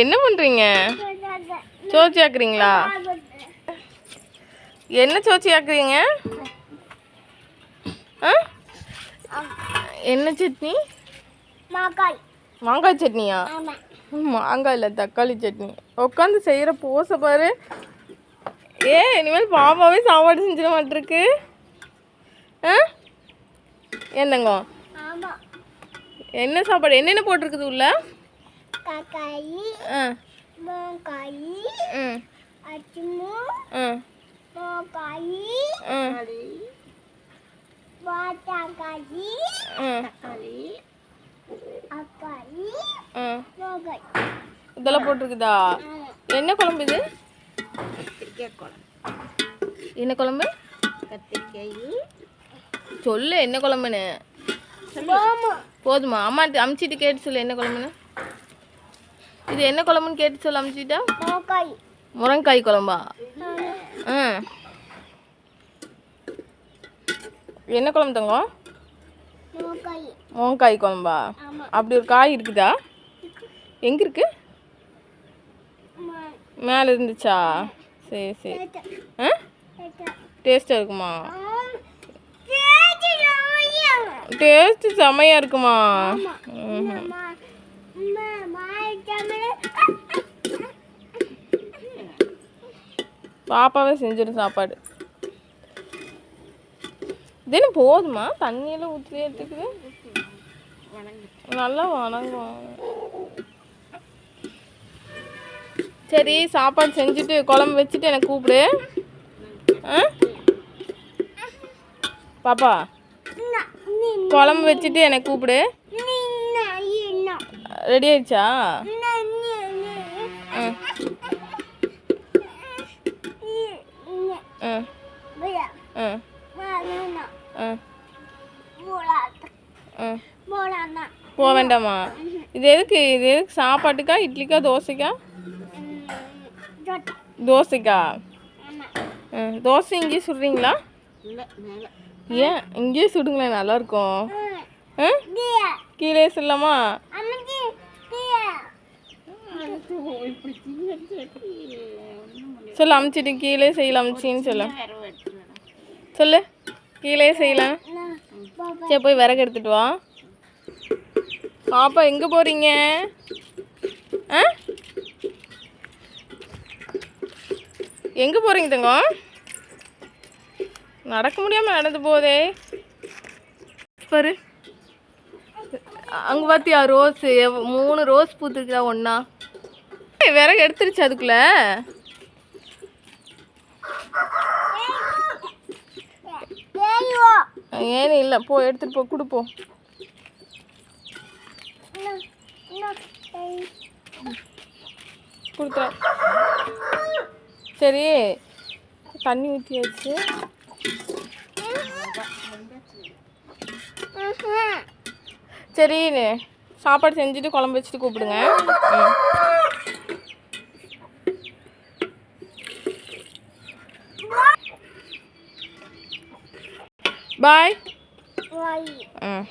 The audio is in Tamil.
என்ன பண்ணுறீங்க சோச்சி ஆக்குறீங்களா என்ன சோச்சி ஆக்குறீங்க என்ன சட்னி? மாங்காய் சட்னியா? மாங்காய் இல்லை தக்காளி சட்னி. உட்காந்து செய்கிற போசை பாரு. ஏ இனிமேல் பாப்பாவே சாப்பாடு செஞ்சிட மாட்டிருக்கு. ஆ? என்னங்க என்ன சாப்பாடு? என்னென்ன போட்டிருக்குது உள்ள? தக்காளி ஆ மாங்காய் ம் அச்சுமு ம் மாங்காய் ம் வாட்டாக்காய் ம் அக்காய் ம் மாங்காய் இதெல்லாம் போட்டிருக்குதா? என்ன குழம்பு இது? என்ன குழம்பு? கத்திரிக்காய். சொல்லு என்ன குழம்புன்னு? போதுமா அம்மா அமிச்சிட்டு கேட்டு சொல்லு என்ன குழம்புன்னு? இது என்ன குழம்புன்னு கேட்டு சொல்லு அமிச்சிட்டா முருங்காய் குழம்பா? ம். என்ன குழம்பு தங்கம்? முருங்காய் குழம்பா? அப்படி ஒரு காய் இருக்குதா? எங்கே இருக்கு? மேலே இருந்துச்சா? சரி சரி. ஆ? டேஸ்ட்டாக இருக்குமா? டேஸ்ட்டு செமையாக இருக்குமா. பாப்பாவே செஞ்சிடும் சாப்பாடு. இதுன்னு போதுமா? தண்ணியெல்லாம் ஊற்றி எடுத்துக்குது. நல்லா வணங்கும். சரி சாப்பாடு செஞ்சுட்டு குழம்பு வச்சுட்டு எனக்கு கூப்பிடு. ஆ? பாப்பா குழம்பு வச்சுட்டு எனக்கு கூப்பிடு. ரெடி ஆயிடுச்சா? ம் போக வேண்டாமா? இது எதுக்கு? இது எதுக்கு? சாப்பாட்டுக்கா? இட்லிக்கா? தோசைக்கா? தோசைக்கா? ம் தோசை இங்கேயே சுடுறீங்களா? ஏன்? இங்கேயே சுடுங்களேன் நல்லாயிருக்கும் ம் கீழே. சொல்லலாமா சொல்லு அமுச்சிட்டு கீழே செய்யலாம் அமுச்சின்னு சொல்ல. சொல்லு. கீழே செய்யலாம். சரி போய் விறகு எடுத்துட்டு வா. பாப்பா எங்கே போகிறீங்க ஆ? எங்கே போகிறீங்க தங்கம் நடக்க முடியாமல் நடந்து போதே. பாரு. அங்கே பார்த்தியா ரோஸ்? மூணு ரோஸ் பூத்துருக்குதா ஒன்றா விறகு எடுத்துருச்சு அதுக்குள்ள. ஏன்னு இல்லை போ எடுத்துட்டு போ கொடுப்போம் கொடுத்துறேன். சரி தண்ணி ஊற்றியாச்சு சரி சாப்பாடு செஞ்சுட்டு குழம்பு வச்சுட்டு கூப்பிடுங்க. ம் பாய் ம்